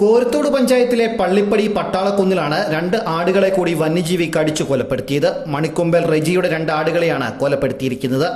കോരത്തോട് പഞ്ചായത്തിലെ പള്ളിപ്പടി പട്ടാളക്കുന്നിലാണ് രണ്ട് ആടുകളെ കൂടി വന്യജീവി കടിച്ചു കൊലപ്പെടുത്തിയത്. മണിക്കൊമ്പൽ റെജിയുടെ രണ്ട് ആടുകളെയാണ് കൊലപ്പെടുത്തിയിരിക്കുന്നത്.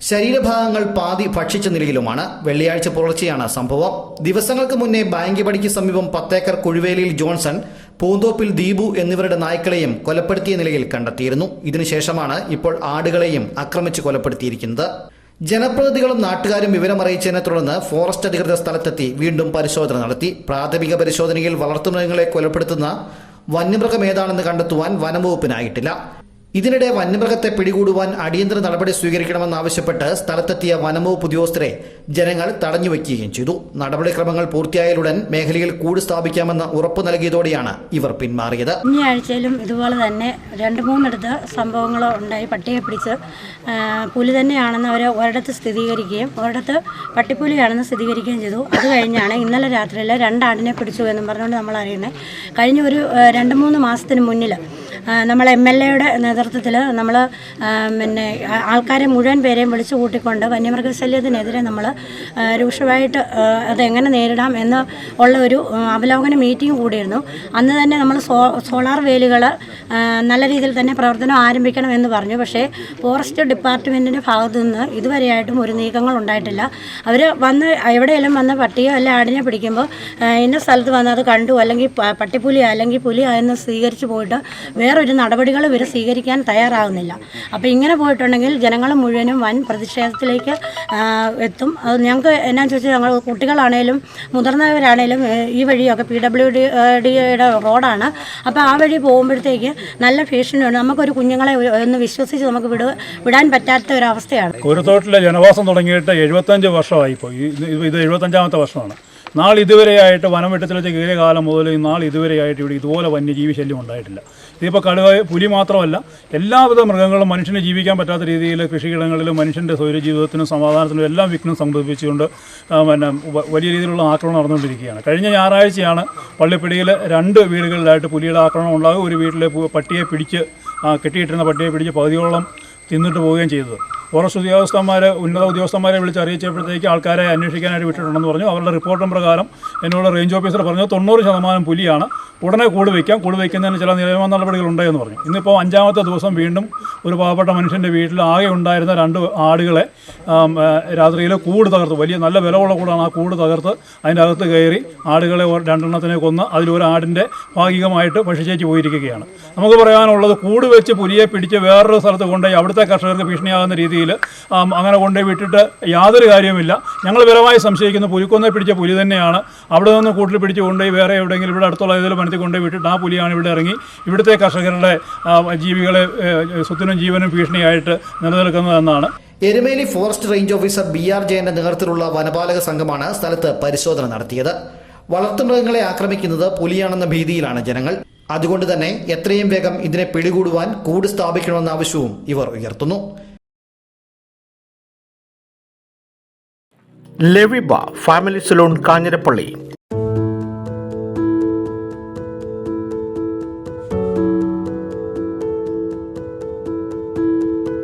ശരീരഭാഗങ്ങൾ പാതി ഭക്ഷിച്ച നിലയിലുമാണ്. വെള്ളിയാഴ്ച പുലർച്ചെയാണ് സംഭവം. ദിവസങ്ങൾക്ക് മുന്നേ ബാങ്കിപടിക്ക് സമീപം പത്തേക്കർ കുഴുവേലിയിൽ ജോൺസൺ പൂന്തോപ്പിൽ ദീപു എന്നിവരുടെ നായ്ക്കളെയും കൊലപ്പെടുത്തിയ നിലയിൽ കണ്ടെത്തിയിരുന്നു. ഇതിനുശേഷമാണ് ഇപ്പോൾ ആടുകളെയും ആക്രമിച്ച് കൊലപ്പെടുത്തിയിരിക്കുന്നത്. ജനപ്രതിനിധികളും നാട്ടുകാരും വിവരമറിയിച്ചതിനെ തുടർന്ന് ഫോറസ്റ്റ് അധികൃതർ സ്ഥലത്തെത്തി വീണ്ടും പരിശോധന നടത്തി. പ്രാഥമിക പരിശോധനയിൽ വളർത്തുമൃഗങ്ങളെ കൊലപ്പെടുത്തുന്ന വന്യമൃഗം ഏതാണെന്ന് കണ്ടെത്തുവാൻ വനംവകുപ്പിനായിട്ടില്ല ഇതിനിടെ വന്യമൃഗത്തെ പിടികൂടുവാൻ അടിയന്തര നടപടി സ്വീകരിക്കണമെന്നാവശ്യപ്പെട്ട് സ്ഥലത്തെത്തിയ വനംവകുപ്പ് ഉദ്യോഗസ്ഥരെ ജനങ്ങൾ തടഞ്ഞുവെക്കുകയും ചെയ്തു. നടപടിക്രമങ്ങൾ പൂർത്തിയായാലുടൻ മേഖലയിൽ കൂട് സ്ഥാപിക്കാമെന്ന് ഉറപ്പു നൽകിയതോടെയാണ് ഇവർ പിന്മാറിയത്. ഈ ആഴ്ചയിലും ഇതുപോലെ തന്നെ രണ്ട് മൂന്നിടത്ത് സംഭവങ്ങൾ ഉണ്ടായി പട്ടിയെ പിടിച്ച് പുലി തന്നെയാണെന്ന് അവർ ഒരിടത്ത് സ്ഥിരീകരിക്കുകയും ഒരിടത്ത് പട്ടിപ്പുലിയാണെന്ന് സ്ഥിരീകരിക്കുകയും ചെയ്തു. അത് കഴിഞ്ഞാണ് ഇന്നലെ രാത്രിയിൽ രണ്ടാടിനെ പിടിച്ചു എന്നും പറഞ്ഞുകൊണ്ട് നമ്മൾ അറിയുന്നത് കഴിഞ്ഞ ഒരു രണ്ട് മൂന്ന് മാസത്തിന് മുന്നിൽ നമ്മൾ എം എൽ എയുടെ നേതൃത്വത്തിൽ നമ്മൾ പിന്നെ ആൾക്കാരെ മുഴുവൻ പേരെയും വിളിച്ചു കൂട്ടിക്കൊണ്ട് വന്യമൃഗശല്യത്തിനെതിരെ നമ്മൾ രൂക്ഷമായിട്ട് അതെങ്ങനെ നേരിടാം എന്ന് ഉള്ള ഒരു അവലോകന മീറ്റിംഗ് കൂടിയിരുന്നു. അന്ന് തന്നെ നമ്മൾ സോളാർ വേലുകൾ നല്ല രീതിയിൽ തന്നെ പ്രവർത്തനം ആരംഭിക്കണം എന്ന് പറഞ്ഞു. പക്ഷേ ഫോറസ്റ്റ് ഡിപ്പാർട്ട്മെന്റിന്റെ ഭാഗത്തു നിന്ന് ഇതുവരെയായിട്ടും ഒരു നീക്കങ്ങൾ ഉണ്ടായിട്ടില്ല. അവർ വന്ന് എവിടെയെങ്കിലും വന്ന് പട്ടിയോ അല്ല ആടിനെ പിടിക്കുമ്പോൾ ഇന്ന സ്ഥലത്ത് വന്ന് അത് കണ്ടു. അല്ലെങ്കിൽ പട്ടിപ്പുലി അല്ലെങ്കിൽ പുലിയോ എന്ന് സ്വീകരിച്ച് പോയിട്ട് വേറൊരു നടപടികൾ ഇവർ സ്വീകരിക്കാൻ തയ്യാറാകുന്നില്ല അപ്പോൾ ഇങ്ങനെ പോയിട്ടുണ്ടെങ്കിൽ ജനങ്ങൾ മുഴുവനും വൻ പ്രതിഷേധത്തിലേക്ക് എത്തും. അത് ഞങ്ങൾക്ക് എന്നാന്ന് ചോദിച്ചാൽ ഞങ്ങൾ കുട്ടികളാണേലും മുതിർന്നവരാണേലും ഈ വഴിയൊക്കെ പി ഡബ്ല്യു ഡി ഡിയുടെ റോഡാണ്. അപ്പോൾ ആ വഴി പോകുമ്പോഴത്തേക്ക് നല്ല ഭീഷണിയുണ്ട് നമുക്കൊരു കുഞ്ഞുങ്ങളെ ഒന്ന് വിശ്വസിച്ച് നമുക്ക് വിട വിടാൻ പറ്റാത്ത ഒരു അവസ്ഥയാണ്. കുരുത്തോട്ടിലെ ജനവാസം തുടങ്ങിയിട്ട് എഴുപത്തഞ്ച് വർഷമായി ഇപ്പോൾ ഇത് ഇത് എഴുപത്തഞ്ചാമത്തെ വർഷമാണ്. നാൾ ഇതുവരെയായിട്ട് വനം വെട്ടത്തിലെ കയറിയ കാലം മുതൽ നാൾ ഇതുവരെയായിട്ട് ഇവിടെ ഇതുപോലെ വന്യജീവി ശല്യം ഉണ്ടായിട്ടില്ല. ഇതിപ്പോൾ കടുവ പുലി മാത്രമല്ല എല്ലാവിധ മൃഗങ്ങളും മനുഷ്യന് ജീവിക്കാൻ പറ്റാത്ത രീതിയിൽ കൃഷിയിടങ്ങളിലും മനുഷ്യന്റെ സൗരജീവിതത്തിനും സമാധാനത്തിനും എല്ലാം വിഘ്നം സംഭവിച്ചുകൊണ്ട് പിന്നെ വലിയ രീതിയിലുള്ള ആക്രമണം നടന്നുകൊണ്ടിരിക്കുകയാണ്. കഴിഞ്ഞ ഞായറാഴ്ചയാണ് പള്ളിപ്പിടിയിൽ രണ്ട് വീടുകളിലായിട്ട് പുലിയുടെ ആക്രമണം ഉണ്ടാകും ഒരു വീട്ടിലെ പട്ടിയെ പിടിച്ച് കെട്ടിയിട്ടിരുന്ന പട്ടിയെ പിടിച്ച് പകുതിയോളം തിന്നിട്ട് പോവുകയും ചെയ്തത്. ഫോറസ്റ്റ് ഉദ്യോഗസ്ഥന്മാർ ഉന്നത ഉദ്യോഗസ്ഥന്മാരെ വിളിച്ച് അറിയിച്ചപ്പോഴത്തേക്ക് ആൾക്കാരെ അന്വേഷിക്കാനായിട്ട് വിട്ടിട്ടുണ്ടെന്ന് പറഞ്ഞു. അവരുടെ റിപ്പോർട്ടും പ്രകാരം എന്നോട് റേഞ്ച് ഓഫീസർ പറഞ്ഞു തൊണ്ണൂറ് ശതമാനം പുലിയാണ്. ഉടനെ കൂട് വയ്ക്കാം. കൂട് വയ്ക്കുന്നതിന് ചില നിയമ നടപടികൾ ഉണ്ടെന്ന് പറഞ്ഞു. ഇന്നിപ്പോൾ അഞ്ചാമത്തെ ദിവസം വീണ്ടും ഒരു പാവപ്പെട്ട മനുഷ്യന്റെ വീട്ടിൽ ആകെ ഉണ്ടായിരുന്ന രണ്ട് ആടുകളെ രാത്രിയിൽ കൂട് തകർത്ത്. വലിയ നല്ല വിലവുള്ള കൂടാണ് ആ കൂട് തകർത്ത് അതിന്റെ അകത്ത് കയറി ആടുകളെ രണ്ടെണ്ണത്തിനെ കൊന്ന് അതിലൊരു ആടിന്റെ ഭാഗികമായിട്ട് ഭക്ഷിച്ചേച്ച് പോയിരിക്കുകയാണ്. നമുക്ക് പറയാനുള്ളത് കൂട് വെച്ച് പുലിയെ പിടിച്ച് വേറൊരു സ്ഥലത്ത് കൊണ്ടുപോയി അവിടുത്തെ കർഷകർക്ക് ഭീഷണിയാകുന്ന രീതിയിൽ അങ്ങനെ കൊണ്ടുപോയി വിട്ടിട്ട് യാതൊരു കാര്യവുമില്ല. ഞങ്ങൾ വിലമായി സംശയിക്കുന്ന. പുലിക്കൊന്നെ പിടിച്ച പുലി തന്നെയാണ്. അവിടെ നിന്ന് കൂട്ടിൽ പിടിച്ച് കൊണ്ടുപോയി വേറെ എവിടെയെങ്കിലും ഇവിടെ അടുത്തുള്ള ഏതെങ്കിലും വനത്തിൽ കൊണ്ടുപോയി വിട്ടിട്ട് ആ പുലിയാണ് ഇവിടെ ഇറങ്ങി ഇവിടുത്തെ കർഷകരുടെ ജീവികളെ സ്വത്തിനും ജീവനും ഭീഷണിയായിട്ട് നിലനിൽക്കുന്നതെന്നാണ്. Erumeli forest range officer B R ജയന്റെ നേതൃത്വത്തിലുള്ള വനപാലക സംഘമാണ് സ്ഥലത്ത് പരിശോധന നടത്തിയത്. വളർത്തുമൃഗങ്ങളെ ആക്രമിക്കുന്നത് പുലിയാണെന്ന ഭീതിയിലാണ് ജനങ്ങൾ. അതുകൊണ്ട് തന്നെ എത്രയും വേഗം ഇതിനെ പിടികൂടുവാൻ കൂട് സ്ഥാപിക്കണമെന്ന ആവശ്യവും ഇവർ ഉയർത്തുന്നു. ലെവിബ family salon Kanjirappally.